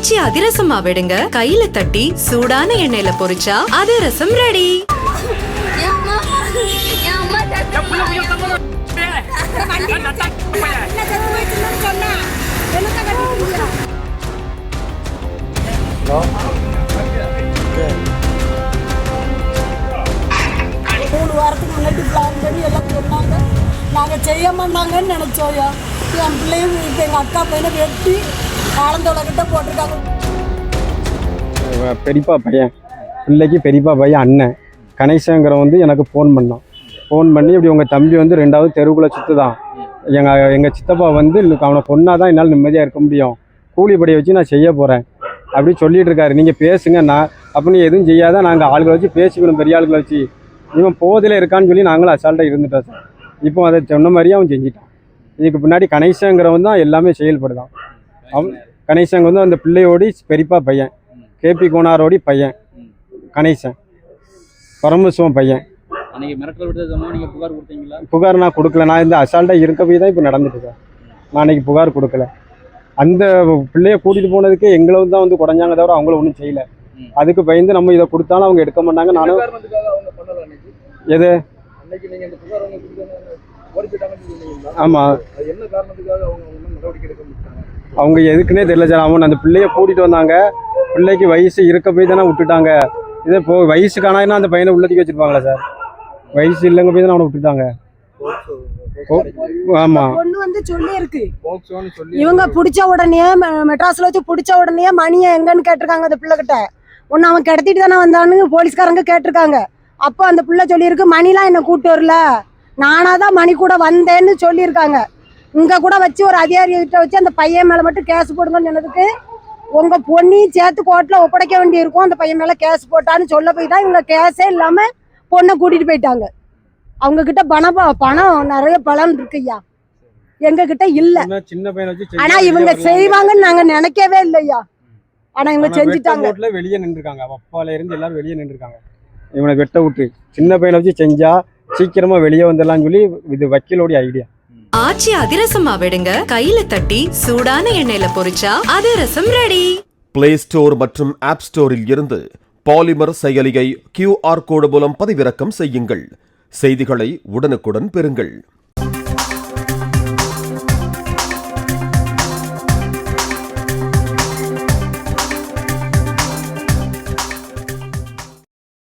காய்ச்சி அதிரசமா விடுங்க. கையில தட்டி சூடான எண்ணெயில பொரிச்சா அதிரசம் ரெடி. மூணு வாரத்துக்கு முன்னாடி பிளான் பண்ணி எல்லாம் சொன்னாங்க நாங்கள் செய்ய மாட்டாங்கன்னு நினச்சோயா என் பிள்ளையும் இப்போ எங்கள் அக்கா பையனை வெட்டி போட்டிருக்காங்க. பெரியப்பா பையன். பிள்ளைக்கு பெரியப்பா பையன் அண்ணன். கணேசங்கிறவன் வந்து எனக்கு ஃபோன் பண்ணான். ஃபோன் பண்ணி இப்படி உங்கள் தம்பி வந்து ரெண்டாவது தெருவுக்குள்ளே சுற்றுதான் எங்கள் எங்கள் சித்தப்பா வந்து அவனை பொண்ணாக தான் என்னால் நிம்மதியாக இருக்க முடியும். கூலிப்படியை வச்சு நான் செய்ய போகிறேன் அப்படி சொல்லிட்டு இருக்காரு. நீங்கள் பேசுங்க நான் அப்போ நீ எதுவும் செய்யாத நாங்கள் ஆளுகளை வச்சு பேசிக்கணும் பெரிய ஆளுகளை வச்சு. இவன் போதில் இருக்கான்னு சொல்லி நாங்களும் அசால்ட்டாக இருந்துட்டோம் சார் இப்போ அதை சொன்ன மாதிரியே அவன் செஞ்சிட்டான். இதுக்கு பின்னாடி கணேசங்கிறவன் தான் எல்லாமே செயல்படுதான். அவன் கணேசங்க வந்து அந்த பிள்ளையோடி பெரியப்பா பையன். கேபி கோனாரோடி பையன். கணேசன். பரமசிவம் பையன். புகார் நான் கொடுக்கல. நான் இந்த அசால்ட்டாக இருக்க போய் தான் இப்போ நடந்துட்டு சார் நான் அன்னைக்கு புகார் கொடுக்கல. அந்த பிள்ளைய கூட்டிகிட்டு போனதுக்கு எங்களை தான் வந்து குறைஞ்சாங்க தவிர அவங்கள ஒன்றும் செய்யல. அதுக்கு பயந்து நம்ம இதை கொடுத்தாலும் அவங்க எடுக்க மாட்டாங்க. நானும் எது? ஆமாம் அவங்க எதுக்குன்னே தெரியல சார். அவன் அந்த பிள்ளைய கூட்டிகிட்டு வந்தாங்க. பிள்ளைக்கு வயசு இருக்க போய் தானே விட்டுட்டாங்க. இதே இப்போ வயசு காணாதுன்னா அந்த பையனை உள்ளதுக்கு வச்சிருப்பாங்களா சார்? வயசு இல்லைங்க போய் தானே அவனை விட்டுட்டாங்க. ஓ ஆமாம் பொண்ணு வந்து சொல்லியிருக்கு. போக்சோன்னு சொல்லி இவங்க பிடிச்ச உடனே மெ- மெட்ராஸ்ல வச்சு பிடிச்ச உடனே மணியை எங்கன்னு கேட்டிருக்காங்க அந்த பிள்ளைகிட்ட. ஒன்று அவன் கிடத்திட்டு தானே வந்தான்னு போலீஸ்காரங்க கேட்டிருக்காங்க. அப்போ அந்த பிள்ளை சொல்லியிருக்கு மணிலாம் என்னை கூட்டு வரல. நானாக தான் மணி கூட வந்தேன்னு சொல்லியிருக்காங்க. இங்கே கூட வச்சு ஒரு அதிகாரிகிட்ட வச்சு அந்த பையன் மேலே மட்டும் கேஸ் போடுங்கன்னு சொன்னதுக்கு உங்கள் பொண்ணையும் சேர்த்து கோர்ட்டில் ஒப்படைக்க வேண்டியிருக்கும். அந்த பையன் மேலே கேஸ் போட்டான்னு சொல்ல போய் தான் இவங்க கேஸே இல்லாமல் பொண்ணை கூட்டிகிட்டு போயிட்டாங்க. அவங்க கிட்ட பணம் பணம் நிறைய பலன் இருக்குய்யா எங்க கிட்ட இல்ல. ஆனா இவங்க. செய்வாங்கன்னு நாங்க நினைக்கவே இல்லையா ஆனா இவங்க செஞ்சுட்டாங்க. வெளியே நின்றுருக்காங்க. அப்பால இருந்து எல்லாரும் வெளியே நின்றுருக்காங்க. இவனை வெட்ட விட்டு சின்ன பையனை வச்சு செஞ்சா சீக்கிரமா வெளியே வந்துடலாம்னு சொல்லி இது வக்கீலோடைய ஐடியா ஆச்சி அதிரசமா விடுங்க. கையில தட்டி சூடான எண்ணெயில பொரிச்சா அதிரசம் ரெடி பிளே ஸ்டோர் மற்றும் ஆப் ஸ்டோரில் இருந்து பாலிமர் செயலியை கியூஆர் கோடு மூலம் பதிவிறக்கம் செய்யுங்கள். செய்திகளை உடனுக்குடன் பெறுங்கள்.